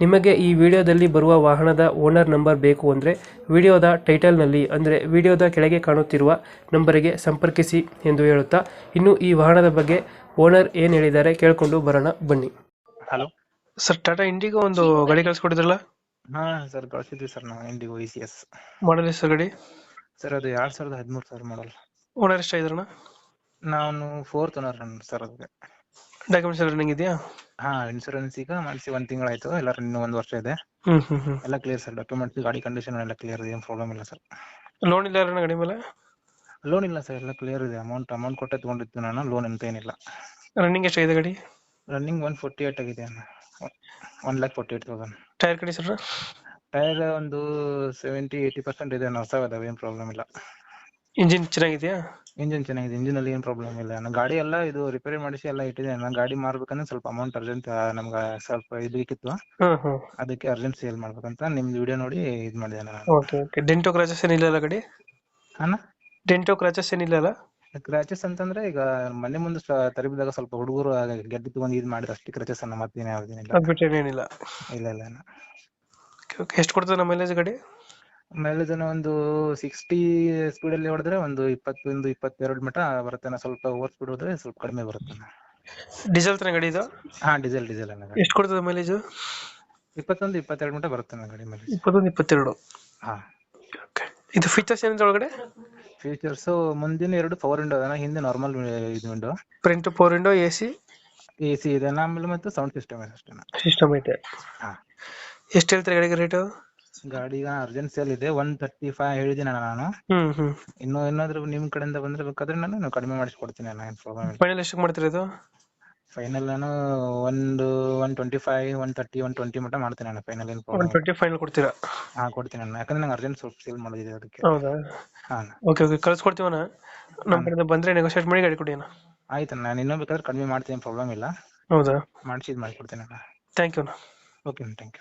ನಿಮಗೆ ಈ ವಿಡಿಯೋದಲ್ಲಿ ಬರುವ ವಾಹನದ ಓನರ್ ನಂಬರ್ ಬೇಕು ಅಂದರೆ ವಿಡಿಯೋದ ಟೈಟಲ್ನಲ್ಲಿ ಅಂದರೆ ವಿಡಿಯೋದ ಕೆಳಗೆ ಕಾಣುತ್ತಿರುವ ನಂಬರಿಗೆ ಸಂಪರ್ಕಿಸಿ ಎಂದು ಹೇಳುತ್ತಾ ಇನ್ನು ಈ ವಾಹನದ ಬಗ್ಗೆ ಓನರ್ ಏನು ಹೇಳಿದ್ದಾರೆ ಕೇಳಿಕೊಂಡು ಬರೋಣ ಬನ್ನಿ. ಹಲೋ. ಸರ್ ಟಾಟಾ ಇಂಡಿಗೋ ಒಂದು ಗಾಡಿ ಕಳಿಸ್ಕೊಡಿದ್ರಲ್ಲ ಹಾ ಸರ್ ಕಳ್ಸಿದ್ವಿ ಸರ್ ನಾವು Indigo E C S model sir ಗಾಡಿ? ಸರ್ ಅದು ಎರಡು ಸಾವಿರದ ಹದಿಮೂರು ಸಾವಿರ ಮಾಡಲ್. ಓನರ್ ಎಷ್ಟಾಗಿದ್ರಣ ನಾನು ಫೋರ್ತ್ ಓನರ್ ಸರ್ ಅದಕ್ಕೆ. ಡಾಕ್ಯುಮೆಂಟ್ಸ್ ಎಲ್ಲ ರನ್ನಿಂಗ್ ಇದೆಯಾ? ಹಾ ಇನ್ಶೂರೆನ್ಸ್ ಈಗ ಮಾಡಿಸಿ ಒಂದ್ ತಿಂಗಳಾಯ್ತು. ಎಲ್ಲ ರನ್ನಿಂಗ್ ಒಂದ್ ವರ್ಷ ಇದೆ. ಎಲ್ಲ ಕ್ಲಿಯರ್ ಸರ್ ಡಾಕ್ಯುಮೆಂಟ್ಸ್ ಗಾಡಿ ಕಂಡೀಷನ್ ಎಲ್ಲ ಕ್ಲಿಯರ್ ಇದೆ ಏನು ಪ್ರಾಬ್ಲಮ್ ಇಲ್ಲ ಸರ್ ಲೋನ್ ಇಲ್ಲ ಅಣ್ಣ ಗಾಡಿ ಮೇಲೆ? ಲೋನ್ ಇಲ್ಲ ಸರ್ ಎಲ್ಲ ಕ್ಲಿಯರ್ ಇದೆ. ಅಮೌಂಟ್ ಅಮೌಂಟ್ ಕೊಟ್ಟೆ ತಗೊಂಡಿದ್ದು ನಾನು ಲೋನ್ ಅಂತ ಏನಿಲ್ಲ. ರನ್ನಿಂಗ್ ಇದೆ ಗಡಿ? ರನ್ನಿಂಗ್ ಒನ್ ಫೋರ್ಟಿ ಏಟ್ ಆಗಿದೆ one lakh forty eight thousand tyre ಕಡಿ ಸರ್ ಟೈರ್ ಒಂದು ಸೆವೆಂಟಿ ಏಯ್ಟಿ ಪರ್ಸೆಂಟ್ ಇದೆ ಹೊಸ ಅದಾವೆ ಏನು ಪ್ರಾಬ್ಲಮ್ ಇಲ್ಲ. ಇಂಜಿನ್ ಚೆನ್ನಾಗಿದೆಯಾ? ಇಂಜಿನ್ ಚೆನ್ನಾಗಿದೆ. ಇಂಜಿನ್ ಅಲ್ಲಿ ಏನು ಪ್ರಾಬ್ಲಮ್ ಇಲ್ಲ. ನನ್ನ ಗಾಡಿ ಎಲ್ಲ ಇದು ರಿಪೇರಿ ಮಾಡಿಸಿ ಎಲ್ಲ ಇಟ್ಟಿದ್ದೇನೆ. ನಾನು ಗಾಡಿ ಮಾರ್ಬೇಕಂದ್ರೆ ಸ್ವಲ್ಪ ಅಮೌಂಟ್ ಅರ್ಜೆಂಟ್ ನಮ್ಗೆ ಸ್ವಲ್ಪ ಇದು ಬೇಕಿತ್ತು. ಹಾಂ ಹಾಂ. ಅದಕ್ಕೆ ಅರ್ಜೆಂಟ್ ಸೇಲ್ ಮಾಡ್ಬೇಕಂತ ನಿಮ್ದು ವಿಡಿಯೋ ನೋಡಿ ಇದು ಮಾಡಿದೆ ನಾನು. ಓಕೆ ಓಕೆ ಡೆಂಟೋ ಕ್ರಾಚಸ್ ಏನಿಲ್ಲ ಅಲ್ಲ ಗಾಡಿ? ಅಣ್ಣ? ಡೆಂಟೋ ಕ್ರಾಚಸ್ ಏನಿಲ್ಲ ಅಲ್ಲ? ಕ್ರಾಚಸ್ ಅಂತಂದ್ರೆ ಈಗ ಮನೆ ಮುಂದೆ ತರಿಬಿದಾಗ ಸ್ವಲ್ಪ ಹುಡುಗರು ಗೆದ್ದು ತಗೊಂಡು ಇದು ಮಾಡಿದ ಅಷ್ಟೇ ಕ್ರಾಚಸ್ ಅನ್ನ ಮತ್ತೇನು ಯಾವ್ದೇನಿಲ್ಲ ಅದ್ಬಿಟ್ಟು ಏನಿಲ್ಲ. ಇಲ್ಲ ಇಲ್ಲ ಓಕೆ ಓಕೆ ಎಷ್ಟು ಕೊಡ್ತದೆ ನಮ್ಮ ಮೈಲೇಜ್ ಗಾಡಿ? ಆಮೇಲೆ ಜನ ಒಂದು ಸಿಕ್ಸ್ಟಿ ಸ್ಪೀಡ್ ಅಲ್ಲಿ ಹೊಡೆದ್ರೆ ಒಂದು ಇಪ್ಪತ್ತೊಂದು ಇಪ್ಪತ್ತೆರಡು ಮಟ ಬರುತ್ತೆ. ಸ್ವಲ್ಪ ಓವರ್ ಸ್ಪೀಡ್ ಹೋದ್ರೆ ಸ್ವಲ್ಪ ಕಡಿಮೆ ಬರುತ್ತೆ. ಡೀಸೆಲ್ ತಾನೆ ಗಾಡಿ ಇದು? ಹಾ ಡೀಸೆಲ್ ಡೀಸೆಲ್ ಗಾಡಿ. ಎಷ್ಟು ಕೊಡ್ತದೆ ಮೈಲೇಜ್ ಇಪ್ಪತ್ತೊಂದು ಇಪ್ಪತ್ತೆರಡು ಮಟ ಬರುತ್ತೆ ನನ್ನ ಗಾಡಿ ಮೈಲೇಜ್ ಇಪ್ಪತ್ತೊಂದು ಇಪ್ಪತ್ತೆರಡು? ಹಾ. ಓಕೆ ಇದು ಫೀಚರ್ಸ್ ಏನಿದೆ ಒಳಗಡೆ? ಫೀಚರ್ಸ್ ಮುಂದಿನ ಎರಡು ಪವರ್ ವಿಂಡೋ ಅದ ಹಿಂದೆ ನಾರ್ಮಲ್ ಇದು window print power window A C A C ಇದೆ. ಆಮೇಲೆ ಮತ್ತೆ ಸೌಂಡ್ ಸಿಸ್ಟಮ್ ಇದೆ ಅಷ್ಟೇ. ಸಿಸ್ಟಮ್ ಇದೆ. ಹಾ. ಎಷ್ಟು ಹೇಳ್ತಾರೆ ಗಾಡಿಗೆ ರೇಟು ಗಾಡಿ ಈಗ ಅರ್ಜೆಂಟ್ ಸೇಲ್ ಇದೆ. ಒನ್ ತರ್ಟಿ ಫೈವ್ ಹೇಳಿದ್ದೀನಿ ಅಣ್ಣ ನಾನು. ಹ್ಮ್ ಹ್ಮ್. ಇನ್ನು ಏನಾದ್ರು ನಿಮ್ ಕಡೆಯಿಂದ ಬಂದ್ರೆ ಬೇಕಾದ್ರೆ ನಾನು ಕಡಿಮೆ ಮಾಡಿಸ್ಕೊಡ್ತೀನಿ ಅಣ್ಣ ಏನು ಪ್ರಾಬ್ಲಮ್ ಇಲ್ಲ. ಫೈನಲ್ ಎಷ್ಟಕ್ಕೆ ಮಾಡ್ತೀರಾ ಇದು? ಫೈನಲ್ ನಾನು ಒಂದು one twenty five one thirty one twenty ಮಟ್ಟ ಮಾಡ್ತೀನಿ ಅಣ್ಣ ಫೈನಲ್ ಏನು ಒನ್ ಪ್ರಾಬ್ಲಮ್ ಟ್ವೆಂಟಿ ಫೈನಲ್ ಕೊಡ್ತೀರಾ? ಹಾ ಕೊಡ್ತೀನಿ ಅಣ್ಣ. ಯಾಕಂದ್ರೆ ನಂಗೆ ಅರ್ಜೆಂಟ್ ಸ್ವಲ್ಪ ಸೇಲ್ ಮಾಡೋದಿದೆ ಅದಕ್ಕೆ. ಹೌದಾ? ಹಾ ಅಣ್ಣ. ಓಕೆ ಓಕೆ ಕಳ್ಸ್ಕೊಡ್ತೀವಣ್ಣ ನಮ್ಮ ಕಡೆಯಿಂದ ಬಂದ್ರೆ ನೆಗೋಷಿಯೇಟ್ ಮಾಡಿ ಗಾಡಿ ಕೊಡಿ ಅಣ್ಣ. ಆಯ್ತು ನಾನು ಇನ್ನೂ ಬೇಕಾದ್ರೆ ಕಡಿಮೆ ಮಾಡ್ತೀನಿ ಪ್ರಾಬ್ಲಮ್ ಇಲ್ಲ. ಹೌದಾ? ಮಾಡ್ಸಿ ಇದು ಮಾಡಿಕೊಡ್ತೀನಿ ಅಣ್ಣ. ಥ್ಯಾಂಕ್ ಯು ಅಣ್ಣ. Okay thank you